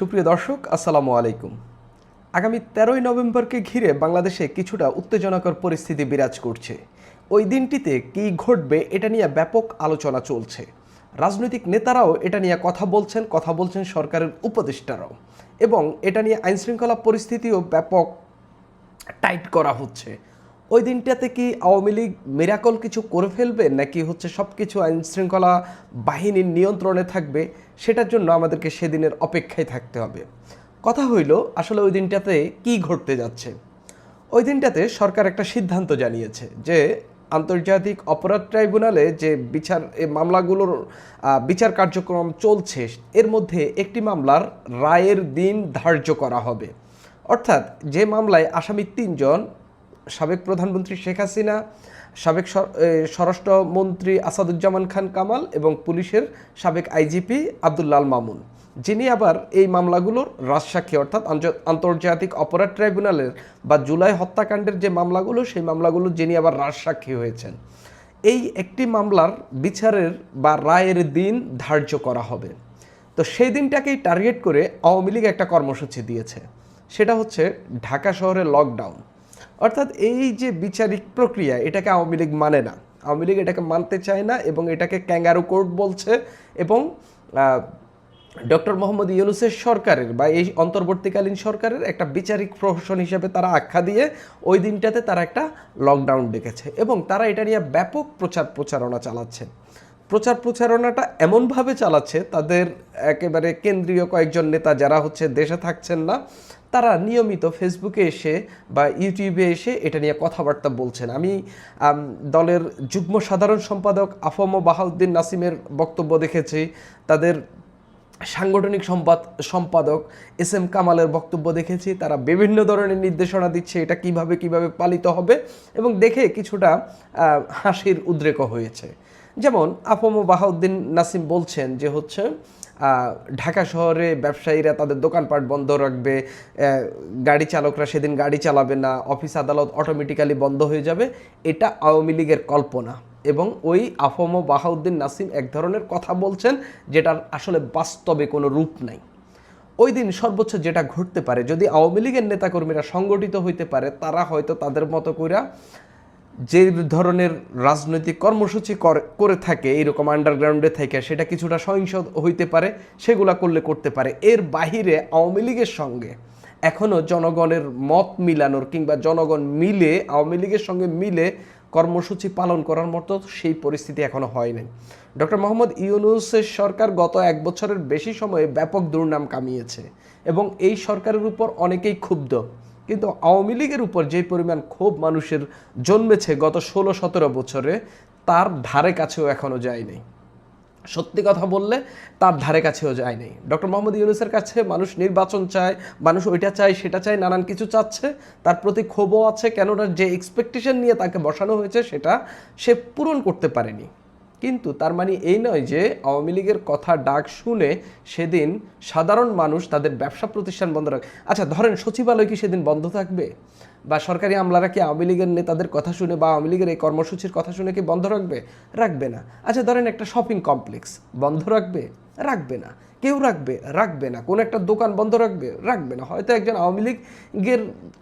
সুপ্রিয় দর্শক, আসসালামু আলাইকুম। আগামী তেরোই নভেম্বরকে ঘিরে বাংলাদেশে কিছুটা উত্তেজনাকর পরিস্থিতি বিরাজ করছে। ওই দিনটিতে কী ঘটবে এটা নিয়ে ব্যাপক আলোচনা চলছে। রাজনৈতিক নেতারাও এটা নিয়ে কথা বলছেন কথা বলছেন সরকারের উপদেষ্টারাও। এবং এটা নিয়ে আইনশৃঙ্খলা পরিস্থিতিও ব্যাপক টাইট করা হচ্ছে। ওই দিনটাতে কি আওয়ামী লীগ মেরাকল কিছু করে ফেলবে? নাকি হচ্ছে সব কিছু আইন শৃঙ্খলা বাহিনীর নিয়ন্ত্রণে থাকবে? সেটার জন্য আমাদেরকে সেদিনের অপেক্ষায় থাকতে হবে। কথা হইল, আসলে ওই দিনটাতে কি ঘটতে যাচ্ছে? ওই দিনটাতে সরকার একটা সিদ্ধান্ত জানিয়েছে যে আন্তর্জাতিক অপরাধ ট্রাইব্যুনালে যে বিচার এই মামলাগুলোর বিচার কার্যক্রম চলছে, এর মধ্যে একটি মামলার রায়ের দিন ধার্য করা হবে। অর্থাৎ যে মামলায় আসামি তিনজন সাবেক প্রধানমন্ত্রী শেখ হাসিনা, সাবেক স্বরাষ্ট্রমন্ত্রী আসাদুজ্জামান খান কামাল এবং পুলিশের সাবেক আইজিপি আব্দুল্লাল মামুন। যিনি আবার এই মামলাগুলোর রাজসাক্ষী, অর্থাৎ আন্তর্জাতিক অপরাধ ট্রাইব্যুনালের বা জুলাই হত্যাকাণ্ডের যে মামলাগুলো, সেই মামলাগুলো যিনি আবার রাজসাক্ষী হয়েছেন। এই একটি মামলার বিচারের বা রায়ের দিন ধার্য করা হবে। তো সেই দিনটাকেই টার্গেট করে আওয়ামী লীগ একটা কর্মসূচি দিয়েছে। সেটা হচ্ছে ঢাকা শহরে লকডাউন। অর্থাৎ এই যে বিচারিক প্রক্রিয়া, এটাকে আওয়ামী লীগ মানে না। আওয়ামী লীগ এটাকে মানতে চায় না এবং এটাকে ক্যাঙ্গারু কোর্ট বলছে এবং ডক্টর মোহাম্মদ ইউনুসের সরকারের বা এই অন্তর্বর্তীকালীন সরকারের একটা বিচারিক প্রহসন হিসেবে তারা আখ্যা দিয়ে ওই দিনটাতে তারা একটা লকডাউন ডেকেছে এবং তারা এটা নিয়ে ব্যাপক প্রচার প্রচারণা চালাচ্ছে। প্রচার প্রচারণাটা এমনভাবে চালাচ্ছে, তাদের একেবারে কেন্দ্রীয় কয়েকজন নেতা যারা হচ্ছে দেশে থাকছেন না তারা নিয়মিত ফেসবুকে এসে বা ইউটিউবে এসে এটা নিয়ে কথাবার্তা বলছেন। আমি দলের যুগ্ম সাধারণ সম্পাদক আফম বাহাউদ্দিন নাসিমের বক্তব্য দেখেছি। তাদের সাংগঠনিক সম্পাদ, সম্পাদক এস এম কামালের বক্তব্য দেখেছি। তারা বিভিন্ন ধরনের নির্দেশনা দিচ্ছে এটা কীভাবে কীভাবে পালিত হবে এবং দেখে কিছুটা হাসির উদ্রেকও হয়েছে। যেমন আফম বাহাউদ্দিন নাসিম বলছেন যে হচ্ছে ঢাকা শহরে ব্যবসায়ীরা তাদের দোকানপাট বন্ধ রাখবে গাড়ি চালকরা সেদিন গাড়ি চালাবে না, অফিস আদালত অটোমেটিক্যালি বন্ধ হয়ে যাবে, এটা আওয়ামী লীগের কল্পনা। এবং ওই আফম বাহাউদ্দিন নাসিম এক ধরনের কথা বলছেন, যেটার আসলে বাস্তবে কোনো রূপ নাই। ওই দিন সর্বোচ্চ যেটা ঘটতে পারে, যদি আওয়ামী লীগের নেতাকর্মীরা সংগঠিত হইতে পারে, তারা হয়তো তাদের মতো কইরা যে ধরনের রাজনৈতিক কর্মসূচি করে- থাকে, এইরকম আন্ডারগ্রাউন্ডে থেকে, সেটা কিছুটা সহিংস হইতে পারে, সেগুলা করলে করতে পারে। এর বাহিরে আওয়ামী লীগের সঙ্গে এখনও জনগণের মত মিলানোর কিংবা জনগণ মিলে, আওয়ামী লীগের সঙ্গে মিলে কর্মসূচি পালন করার মতো সেই পরিস্থিতি এখনও হয়নি ডক্টর মোহাম্মদ ইউনুসের সরকার গত এক বছরের বেশি সময়ে ব্যাপক দুর্নাম কামিয়েছে এবং এই সরকারের উপর অনেকেই ক্ষুব্ধ। কিন্তু আওয়ামী লীগের উপর যে পরিমাণ ক্ষোভ মানুষের জন্মেছে গত ষোলো সতেরো বছরে, তার ধারে কাছেও এখনও যায়নি। সত্যি কথা বললে, তার ধারে কাছেও যায় নাই ডক্টর মোহাম্মদ ইউনুসের কাছে মানুষ নির্বাচন চায়, মানুষ ওইটা চায়, সেটা চায়, নানান কিছু চাচ্ছে, তার প্রতি ক্ষোভও আছে, কেননা যে এক্সপেকটেশন নিয়ে তাকে বসানো হয়েছে, সেটা সে পূরণ করতে পারেনি। কিন্তু তার মানে এই নয় যে আওয়ামী লীগের কথা ডাক শুনে সেদিন সাধারণ মানুষ তাদের ব্যবসা প্রতিষ্ঠান বন্ধ রাখে আচ্ছা ধরেন সচিবালয় কি সেদিন বন্ধ থাকবে? বা সরকারি আমলারা কি আওয়ামী লীগের নেতাদের কথা শুনে বা আওয়ামী লীগের এই কর্মসূচির কথা শুনে কি বন্ধ রাখবে? রাখবে না। আচ্ছা ধরেন একটা শপিং কমপ্লেক্স বন্ধ রাখবে? রাখবে না। কেউ রাখবে রাখবে না। কোনো একটা দোকান বন্ধ রাখবে রাখবে না। হয়তো একজন আওয়ামী লীগের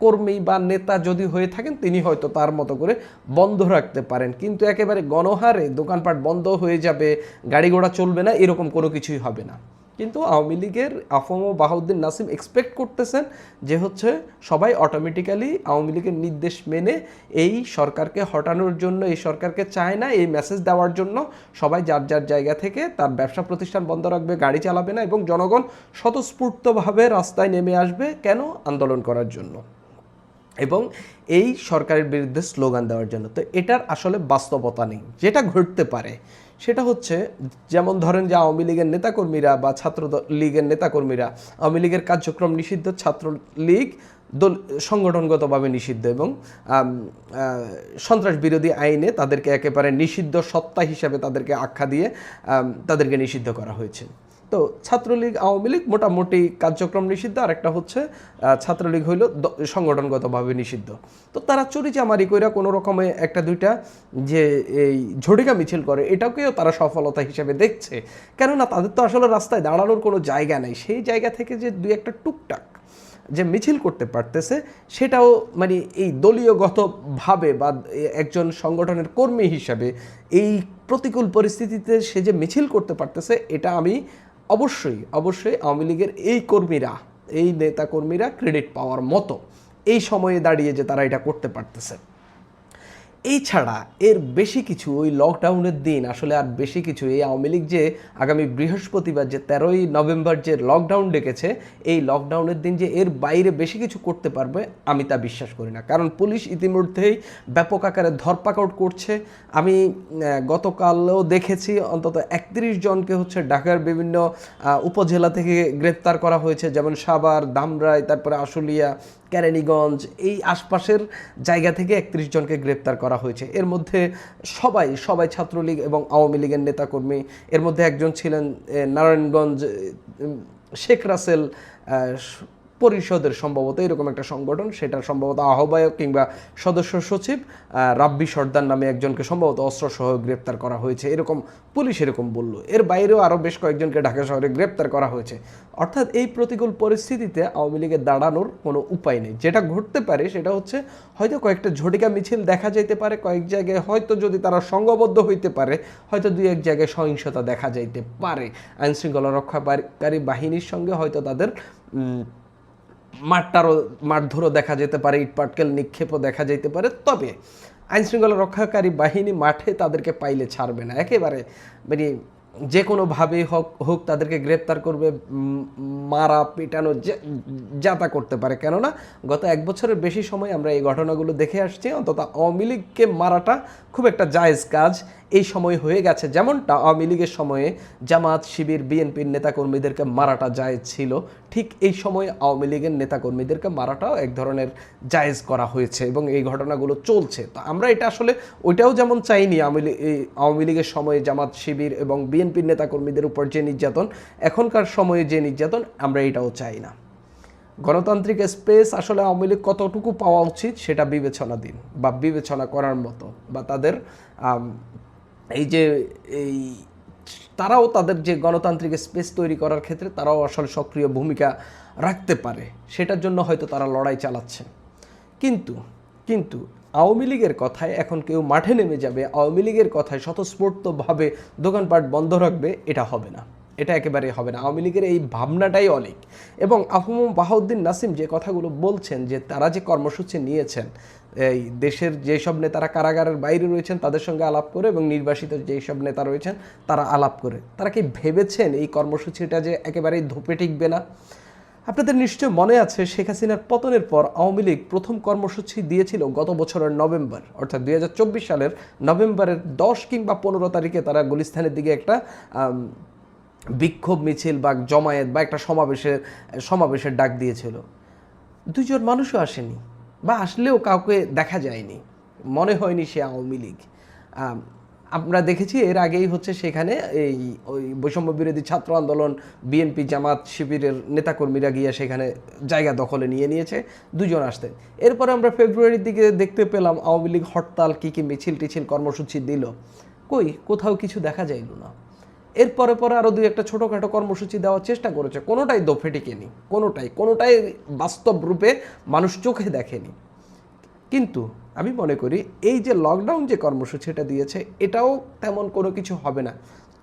কর্মী বা নেতা যদি হয়ে থাকেন, তিনি হয়তো তার মতো করে বন্ধ রাখতে পারেন। কিন্তু একেবারে গণহারে দোকানপাট বন্ধ হয়ে যাবে গাড়ি ঘোড়া চলবে না, এরকম কোনো কিছুই হবে না। কিন্তু আওয়ামী লীগের আফম বাহাউদ্দিন নাসিম এক্সপেক্ট করতেছেন যে হচ্ছে সবাই অটোমেটিক্যালি আওয়ামী লীগের নির্দেশ মেনে এই সরকারকে হটানোর জন্য, এই সরকারকে চায় না, এই মেসেজ দেওয়ার জন্য সবাই যার যার জায়গা থেকে তার ব্যবসা প্রতিষ্ঠান বন্ধ রাখবে, গাড়ি চালাবে না এবং জনগণ স্বতঃস্ফূর্তভাবে রাস্তায় নেমে আসবে কেন আন্দোলন করার জন্য? এবং এই সরকারের বিরুদ্ধে স্লোগান দেওয়ার জন্য। তো এটার আসলে বাস্তবতা নেই, যেটা ঘটতে পারে। সেটা হচ্ছে, যেমন ধরেন যে আওয়ামী লীগের নেতাকর্মীরা বা ছাত্র লীগের নেতাকর্মীরা, আওয়ামী লীগের কার্যক্রম নিষিদ্ধ ছাত্র লীগ দল সংগঠনগতভাবে নিষিদ্ধ এবং সন্ত্রাস বিরোধী আইনে তাদেরকে একেবারে নিষিদ্ধ সত্তা হিসাবে তাদেরকে আখ্যা দিয়ে তাদেরকে নিষিদ্ধ করা হয়েছে। তো ছাত্রলীগ আওয়ামী লীগ মোটামুটি কার্যক্রম নিষিদ্ধ আর একটা হচ্ছে ছাত্রলীগ হইল সংগঠনগতভাবে নিষিদ্ধ। তো তারা চুরি চামারি কইরা কোনো রকমে একটা দুইটা যে এই ঝটিকা মিছিল করে, এটাকেও তারা সফলতা হিসেবে দেখছে। কেননা তাদের তো আসলে রাস্তায় দাঁড়ানোর কোনো জায়গা নেই। সেই জায়গা থেকে যে দুই একটা টুকটাক যে মিছিল করতে পারতেছে, সেটাও মানে এই দলীয়গতভাবে বা একজন সংগঠনের কর্মী হিসাবে এই প্রতিকূল পরিস্থিতিতে সে যে মিছিল করতে পারতেছে, এটা আমি অবশ্যই অবশ্যই আওয়ামী লীগের এই কর্মীরা, এই নেতাকর্মীরা ক্রেডিট পাওয়ার মতো এই সময়ে দাঁড়িয়ে যে তারা এটা করতে পারতেছে। এই ছাড়া এর বেশি কিছু ওই লকডাউনের দিন আসলে আর বেশি কিছু এই আওয়ামী লীগ যে আগামী বৃহস্পতিবার যে তেরোই নভেম্বর যে লকডাউন ডেকেছে, এই লকডাউনের দিন যে এর বাইরে বেশি কিছু করতে পারবে, আমি তা বিশ্বাস করি না। কারণ পুলিশ ইতিমধ্যেই ব্যাপক আকারে ধরপাকড় করছে। আমি গতকালও দেখেছি অন্তত একত্রিশ জনকে হচ্ছে ঢাকার বিভিন্ন উপজেলা থেকে গ্রেপ্তার করা হয়েছে। যেমন সাভার ধামরাই তারপরে আশুলিয়া, কেরানীগঞ্জ, এই আশপাশের জায়গা থেকে একত্রিশ জনকে গ্রেপ্তার করা হয়েছে। এর মধ্যে সবাই সবাই ছাত্রলীগ এবং আওয়ামী লীগের নেতাকর্মী। এর মধ্যে একজন ছিলেন নারায়ণগঞ্জ শেখ রাসেল পরিষদের সম্ভবত এরকম একটা সংগঠন, সেটা সম্ভবত আহ্বায়ক কিংবা সদস্য সচিব রাব্বি সর্দার নামে একজনকে সম্ভবত অস্ত্রসহ গ্রেপ্তার করা হয়েছে। এরকম পুলিশ এরকম বলল। এর বাইরেও আরও বেশ কয়েকজনকে ঢাকা শহরে গ্রেপ্তার করা হয়েছে। অর্থাৎ এই প্রতিকূল পরিস্থিতিতে আওয়ামী লীগের দাঁড়ানোর কোনো উপায় নেই। যেটা ঘটতে পারে সেটা হচ্ছে হয়তো কয়েকটা ঝটিকা মিছিল দেখা যাইতে পারে, কয়েক জায়গায় হয়তো যদি তারা সংঘবদ্ধ হইতে পারে, হয়তো দুই এক জায়গায় সহিংসতা দেখা যাইতে পারে। আইনশৃঙ্খলা রক্ষাকারী বাহিনীর সঙ্গে হয়তো তাদের মাঠটারও মারধরও দেখা যেতে পারে ইটপাটকেল নিক্ষেপও দেখা যেতে পারে। তবে আইনশৃঙ্খলা রক্ষাকারী বাহিনী মাঠে তাদেরকে পাইলে ছাড়বে না। একেবারে মানে যে কোনোভাবেই হোক হোক তাদেরকে গ্রেপ্তার করবে মারা, পেটানো, যা- যা করতে পারে। কেননা গত এক বছরের বেশি সময় আমরা এই ঘটনাগুলো দেখে আসছি। অন্তত আওয়ামী লীগকে মারাটা খুব একটা জায়েজ কাজ। এই সময় হয়ে গেছে যেমনটা আওয়ামী লীগের সময়ে জামাত শিবির, বিএনপির নেতাকর্মীদেরকে মারাটা জায়েজ ছিল। ঠিক এই সময় আওয়ামী লীগের নেতাকর্মীদেরকে মারাটাও এক ধরনের জায়েজ করা হয়েছে এবং এই ঘটনাগুলো চলছে। তো আমরা এটা আসলে ওইটাও যেমন চাইনি আওয়ামী লীগ- আওয়ামী লীগের সময়ে জামাত শিবির এবং বিএনপির নেতাকর্মীদের উপর যে নির্যাতন, এখনকার সময়ে যে নির্যাতন, আমরা এটাও চাই না। গণতান্ত্রিক স্পেস আসলে আওয়ামী লীগ কতটুকু পাওয়া উচিত, সেটা বিবেচনা দিন বা বিবেচনা করার মতো বা তাদের এই যে, এই তারাও তাদের যে গণতান্ত্রিক স্পেস তৈরি করার ক্ষেত্রে তারাও আসলে সক্রিয় ভূমিকা রাখতে পারে। সেটার জন্য হয়তো তারা লড়াই চালাচ্ছে কিন্তু কিন্তু আওয়ামী লীগের কথায় এখন কেউ মাঠে নেমে যাবে, আওয়ামী লীগের কথায় স্বতঃস্ফূর্তভাবে দোকানপাট বন্ধ রাখবে, এটা হবে না। এটা একেবারে হবে না। আওয়ামী লীগের এই ভাবনাটাই অলিক। এবং আহম বাহাউদ্দিন নাসিম যে কথাগুলো বলছেন যে তারা যে কর্মসূচি নিয়েছেন এই দেশের যেসব নেতারা কারাগারের বাইরে রয়েছেন, তাদের সঙ্গে আলাপ করে এবং নির্বাসিত যেসব নেতা রয়েছেন, তারা আলাপ করে। তারা কি ভেবেছেন এই কর্মসূচিটা যে একেবারেই ধোপে টিকবে না? আপনাদের নিশ্চয় মনে আছে, শেখ হাসিনার পতনের পর আওয়ামী লীগ প্রথম কর্মসূচি দিয়েছিল গত বছরের নভেম্বর। অর্থাৎ দুই হাজার চব্বিশ সালের নভেম্বরের দশ কিংবা পনেরো তারিখে তারা গুলিস্তানের দিকে একটা বিক্ষোভ মিছিল বা জমায়েত বা একটা সমাবেশের সমাবেশের ডাক দিয়েছিল। দুজন মানুষও আসেনি। বা আসলেও কাউকে দেখা যায়নি, মনে হয়নি সে আওয়ামী লীগ। আমরা দেখেছি এর আগেই হচ্ছে সেখানে এই, ওই বৈষম্য বিরোধী ছাত্র আন্দোলন, বিএনপি জামাত শিবিরের নেতাকর্মীরা গিয়ে সেখানে জায়গা দখলে নিয়ে নিয়েছে, দুজন আসতেন এরপরে আমরা ফেব্রুয়ারির দিকে দেখতে পেলাম আওয়ামী লীগ হরতাল, কী কী মিছিল টিছিল কর্মসূচি দিল। কই, কোথাও কিছু দেখা যাইল না। এরপরে পরে আরও দুই একটা ছোটোখাটো কর্মসূচি দেওয়ার চেষ্টা করেছে। কোনোটাই দোফে টিকেনি, কোনোটাই কোনোটাই বাস্তব রূপে মানুষ চোখে দেখেনি। কিন্তু আমি মনে করি এই যে লকডাউন যে কর্মসূচিটা দিয়েছে, এটাও তেমন কোনো কিছু হবে না।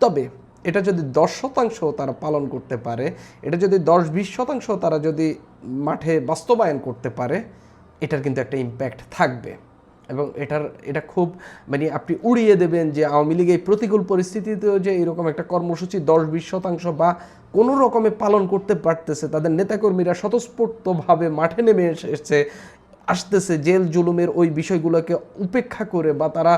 তবে এটা যদি দশ শতাংশ তারা পালন করতে পারে, এটা যদি দশ বিশ শতাংশ তারা যদি মাঠে বাস্তবায়ন করতে পারে, এটার কিন্তু একটা ইম্প্যাক্ট থাকবে। এবং এটার, এটা খুব মানে আপনি উড়িয়ে দেবেন যে আওয়ামী লীগ এই প্রতিকূল পরিস্থিতিতেও যে এরকম একটা কর্মসূচি দশ বিশ শতাংশ বা কোনো রকমে পালন করতে পারতেছে, তাদের নেতাকর্মীরা স্বতঃস্ফূর্তভাবে মাঠে নেমে এসেছে, আসতেছে জেল জুলুমের ওই বিষয়গুলোকে উপেক্ষা করে বা তারা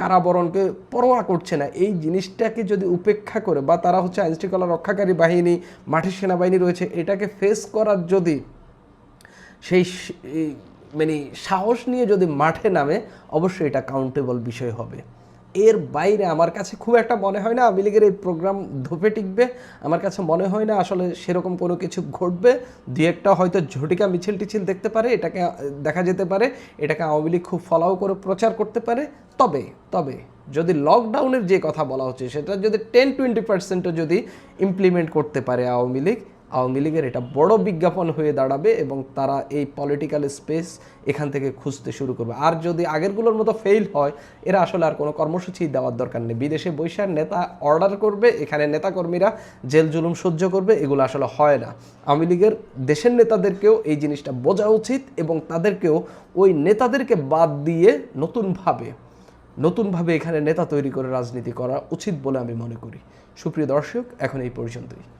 কারাবরণকে পরোয়া করছে না। এই জিনিসটাকে যদি উপেক্ষা করে বা তারা হচ্ছে আইনশৃঙ্খলা রক্ষাকারী বাহিনী মাঠের সেনাবাহিনী রয়েছে, এটাকে ফেস করার যদি সেই মানে সাহস নিয়ে যদি মাঠে নামে, অবশ্যই এটা কাউন্টেবল বিষয় হবে। এর বাইরে আমার কাছে খুব একটা মনে হয় না আওয়ামী লীগের এই প্রোগ্রাম ধুপে টিকবে। আমার কাছে মনে হয় না আসলে সেরকম কোনো কিছু ঘটবে। দু একটা হয়তো ঝটিকা মিছিল টিছিল দেখতে পারে, এটাকে দেখা যেতে পারে। এটাকে আওয়ামী লীগ খুব ফলাও করে প্রচার করতে পারে। তবে তবে যদি লকডাউনের যে কথা বলা হচ্ছে, সেটা যদি টেন টোয়েন্টি পার্সেন্টও যদি ইমপ্লিমেন্ট করতে পারে আওয়ামী লীগ আওয়ামী লীগের এটা বড় বিজ্ঞাপন হয়ে দাঁড়াবে এবং তারা এই পলিটিক্যাল স্পেস এখান থেকে খুঁজতে শুরু করবে। আর যদি আগেরগুলোর মতো ফেল হয়, এরা আসলে আর কোনো কর্মসূচি দেওয়ার দরকার নেই। বিদেশে বৈশাখ নেতা অর্ডার করবে, এখানে নেতাকর্মীরা জেল জুলুম সহ্য করবে, এগুলো আসলে হয় না। আওয়ামী লীগের দেশের নেতাদেরকেও এই জিনিসটা বোঝা উচিত এবং তাদেরকেও ওই নেতাদেরকে বাদ দিয়ে নতুনভাবে নতুনভাবে এখানে নেতা তৈরি করে রাজনীতি করা উচিত বলে আমি মনে করি। সুপ্রিয় দর্শক, এখন এই পর্যন্তই।